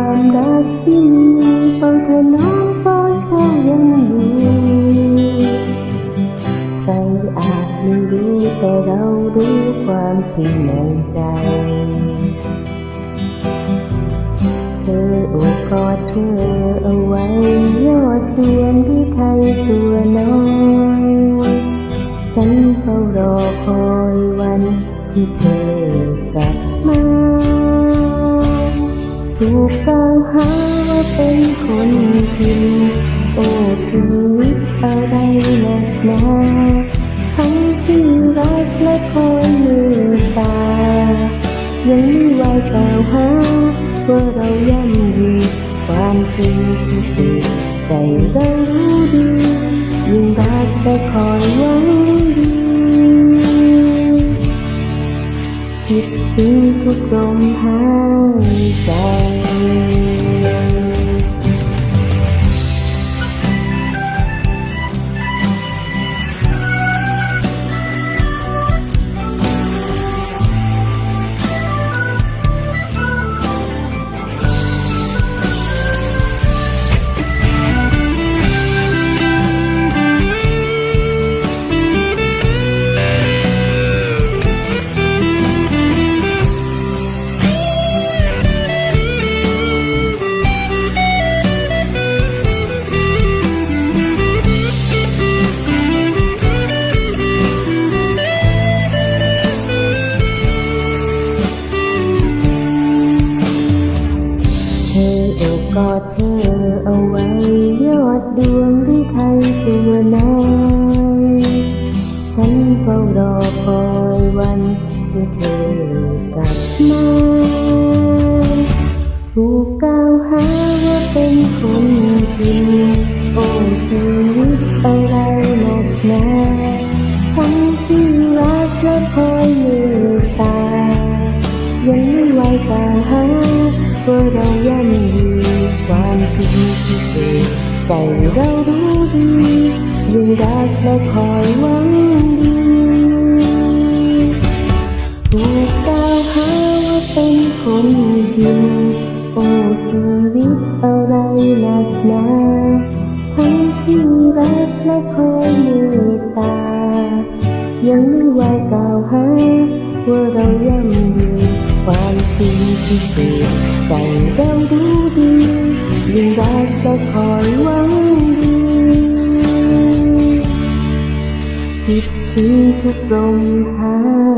ความรักที่มีเฝ้าเธอน้องเฝ้าเธอยังอยู่ใครอาจไม่รู้แต่เรารู้ความจริงในใจเธอโอบกอดเธอเอาไว้ยอดเทียนที่ไทยตัวน้อยฉันเฝ้ารอคอยวันที่เธอ ถูกกล่าวหาว่าเป็นคนผิดโอ้ชีวิตอะไรนักหนาทั้งที่รักและคอยเมตตา ยังไม่ไหวกล่าวหาว่าเราย่ำดีความจริงที่สุดใจเรารู้ดียิ่งรักแต่คอยหวังดีคิดถึงทุกลมหาย กอดเธอเอาไว้ยอดดวงหรือไทยตัวน้อยฉันเฝ้ารอคอยวันที่เธอกลับมาถูกกล่าวหาว่าเป็นคนผิดโอ้ชีวิตอะไรหนักหนาทั้งที่รักและคอยเมตตายังไม่ไหวกล่าวหาว่าเราย่ำดี ความจริงที่สุดใจเรารู้ดียิ่งรักและคอยหวังดีถูกกล่าวหาว่าเป็นคนดีโอ้ชีวิตอะไรหนักหนาทั้งที่รักและคอยเมตตา ยังไม่ไหวกล่าวหาว่าเราย่ำดีความจริงที่สุดใจเรารู้ ยงรักและคอยหวังดีคิดถึงทุกลมหาย